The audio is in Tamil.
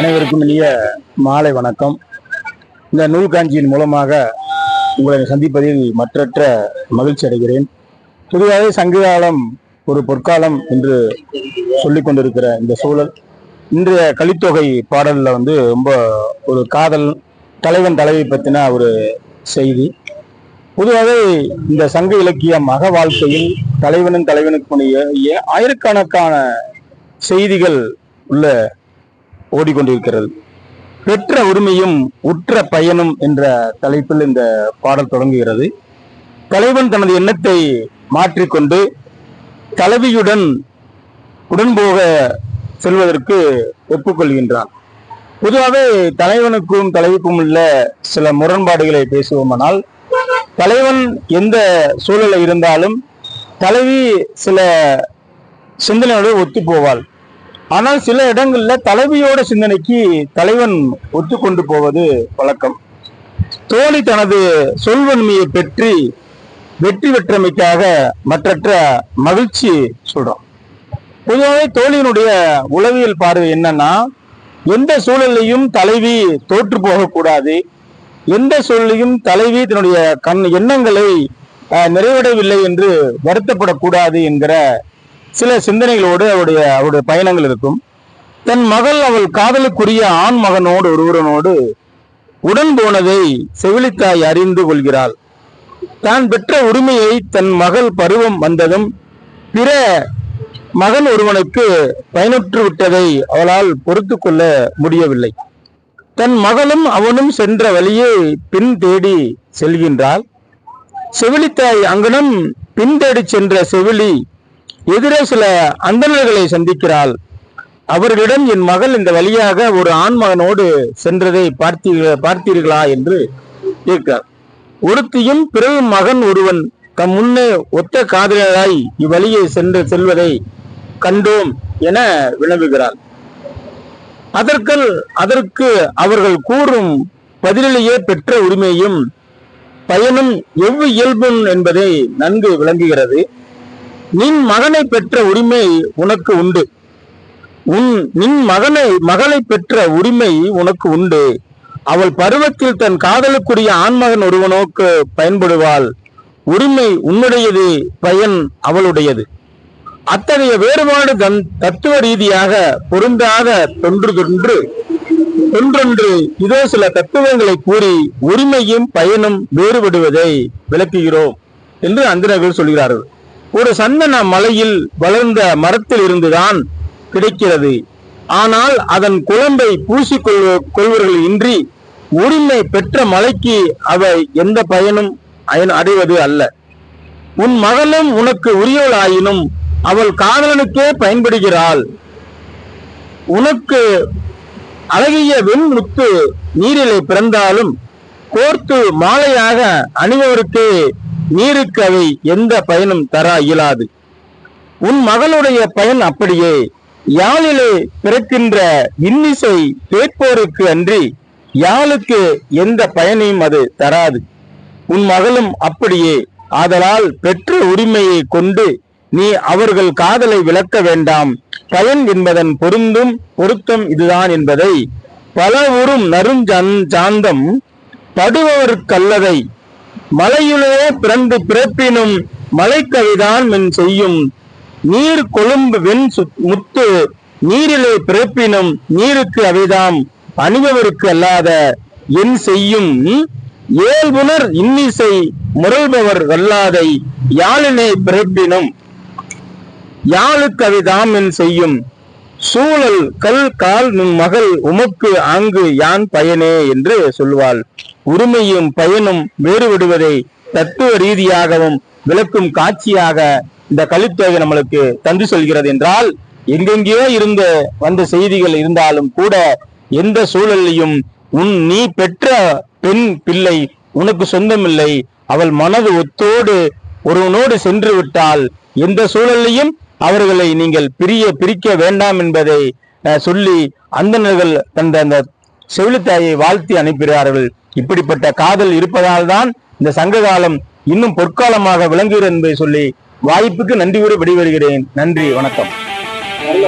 அனைவருக்கும் இனிய மாலை வணக்கம். இந்த நூல் காஞ்சியின் மூலமாக உங்களை சந்திப்பதில் மற்றற்ற மகிழ்ச்சி அடைகிறேன். பொதுவாகவே சங்ககாலம் ஒரு பொற்காலம் என்று சொல்லி கொண்டிருக்கிற இந்த சூழல். இன்றைய கலித்தொகை பாடலில் வந்து ரொம்ப ஒரு காதல் தலைவன் தலைவி பற்றின ஒரு செய்தி. பொதுவாகவே இந்த சங்க இலக்கியம் மக வாழ்க்கையில் தலைவனும் தலைவனுக்கு ஆயிரக்கணக்கான செய்திகள் உள்ள ஓடிக்கொண்டிருக்கிறது. பெற்ற உரிமையும் உற்ற பயனும் என்ற தலைப்பில் இந்த பாடல் தொடங்குகிறது. தலைவன் தனது எண்ணத்தை மாற்றிக்கொண்டு தலைவியுடன் உடன்போக செல்வதற்கு ஒப்புக்கொள்கின்றான். பொதுவாகவே தலைவனுக்கும் தலைவிக்கும் உள்ள சில முரண்பாடுகளை பேசுவோமானால் தலைவன் எந்த சூழலில் இருந்தாலும் தலைவி சில சிந்தனையோடு ஒத்து போவாள் ஆனால் சில இடங்கள்ல தலைவியோட சிந்தனைக்கு தலைவன் ஒத்துக்கொண்டு போவது வழக்கம். தோழி தனது சொல்வன்மையை பெற்றி வெற்றி பெற்றமைக்காக மற்றற்ற மகிழ்ச்சி சொல்றோம் பொதுவாகவே தோழியினுடைய உளவியல் பார்வை என்னன்னா எந்த சூழலையும் தலைவி தோற்று போகக்கூடாது. எந்த சூழலையும் தலைவி தன்னுடைய கண் எண்ணங்களை அஹ், நிறைவடையவில்லை என்று வருத்தப்படக்கூடாது என்கிற சில சிந்தனைகளோடு அவருடைய அவருடைய பயணங்கள் இருக்கும். தன் மகள் அவள் காதலுக்குரிய ஆண் மகனோடு ஒருவரனோடு உடன் போனதை செவிலித்தாய் அறிந்து கொள்கிறாள். தான் பெற்ற உரிமையை தன் மகள் பருவம் வந்ததும் பிற மகன் ஒருவனுக்கு பயனுற்று விட்டதை அவளால் பொறுத்து கொள்ள முடியவில்லை. தன் மகளும் அவனும் சென்ற வழியே பின் தேடி செல்கின்றாள். செவிலித்தாய் அங்கனம் பின் தேடி சென்ற செவிலி எதிரே சில அந்தணர்களை சந்திக்கிறாள். அவர்களிடம் என் மகள் இந்த வழியாக ஒரு ஆண் மகனோடு சென்றதை பார்த்தீர்களா பார்த்தீர்களா என்று கேட்கிறார். ஒருத்தியும் பிறகு மகன் ஒருவன் தம் முன்னே ஒத்த காதலராய் இவ்வழியை சென்று செல்வதை கண்டோம் என வினவுகிறார் அதற்குள் அதற்கு அவர்கள் கூறும் பதிலிலேயே பெற்ற உரிமையும் பயனும் எவ்வு இயல்பும் என்பதை நன்கு விளங்குகிறது. நின் மகனை பெற்ற உரிமை உனக்கு உண்டு. உன் நின் மகனை மகளை பெற்ற உரிமை உனக்கு உண்டு. அவள் பருவத்தில் தன் காதலுக்குரிய ஆண்மகன் ஒருவனோக்கு பயன்படுவாள். உரிமை உன்னுடையது பயன் அவளுடையது. அத்தகைய வேறுபாடு தன் தத்துவ ரீதியாக பொருந்தாத தொன்று தொன்று. தொன்றொன்று இதோ சில தத்துவங்களை கூறி உரிமையும் பயனும் வேறுபடுவதை விளக்குகிறோம் என்று அந்தனர்கள் சொல்கிறார்கள். ஒரு சந்தன மலையில் வளர்ந்த மரத்தில் இருந்துதான் கிடைக்கிறது. ஆனால் அதன் குழம்பை பூசிக்கொள் கொள்வர்கள் இன்றி உரிமை பெற்ற மலைக்கு அவை எந்த பயனும் அடைவது அல்ல. உன் மகளும் உனக்கு உரியவளாயினும் அவள் காதலனுக்கே பயன்படுகிறாள். உனக்கு அழகிய வெண்முத்து நீரிலே பிறந்தாலும் கோர்த்து மாலையாக அணிபவருக்கு நீருக்கு அவை எந்த பயனும் தர இயலாது. உன் மகளுடைய பயன் அப்படியே. யாழிலே பிறக்கின்ற இன்னிசை கேட்போருக்கு அன்றி யாழுக்கு எந்த பயனையும் அது தராது. உன் மகளும் அப்படியே. ஆதலால் பெற்ற உரிமையை கொண்டு நீ அவர்கள் காதலை விளக்க வேண்டாம். பயன் என்பதன் பொருந்தும் பொருத்தம் இதுதான் என்பதை பல உறும் நறுஞ்சான் படுபவருக்கல்லதை மலையுளே பிறந்து பிறப்பினும் மலைக்கவிதான் மின் செய்யும். நீர் கொழும்பு வெண் முத்து நீரிலே பிறப்பினும் நீருக்கு அவைதாம் அணிபவருக்கு அல்லாத என் செய்யும். இயல்புணர் இன்னிசை முரல்பவர் வல்லாதை யாழினை பிறப்பினும். யாழுக்கு அவைதாம் என் செய்யும். சூழல் கல் கால் நும் மகள் உமக்கு ஆங்கு யான் பயனே என்று சொல்வாள். உரிமையும் பயனும் வேறுபடுவதை தத்துவ ரீதியாகவும் விளக்கும் காட்சியாக இந்த கலித்தொகை நம்மளுக்கு தந்து சொல்கிறது என்றால் எங்கெங்கேயோ இருந்து வந்த செய்திகள் இருந்தாலும் கூட எந்த சூழலையும் உன் நீ பெற்ற பெண் பிள்ளை உனக்கு சொந்தமில்லை. அவள் மனது ஒத்தோடு ஒருவனோடு சென்று விட்டால் எந்த சூழலையும் அவர்களை நீங்கள் பிரிய பிரிக்க வேண்டாம் என்பதை அஹ், சொல்லி அந்தணர்கள் தந்த அந்த செவிலித்தாயை வாழ்த்தி அனுப்புகிறார்கள் இப்படிப்பட்ட காதல் இருப்பதால் தான் இந்த சங்க காலம் இன்னும் பொற்காலமாக விளங்குகிறது என்பதை சொல்லி வாய்ப்புக்கு நன்றி கூற விடைபெறுகிறேன். நன்றி வணக்கம். நல்ல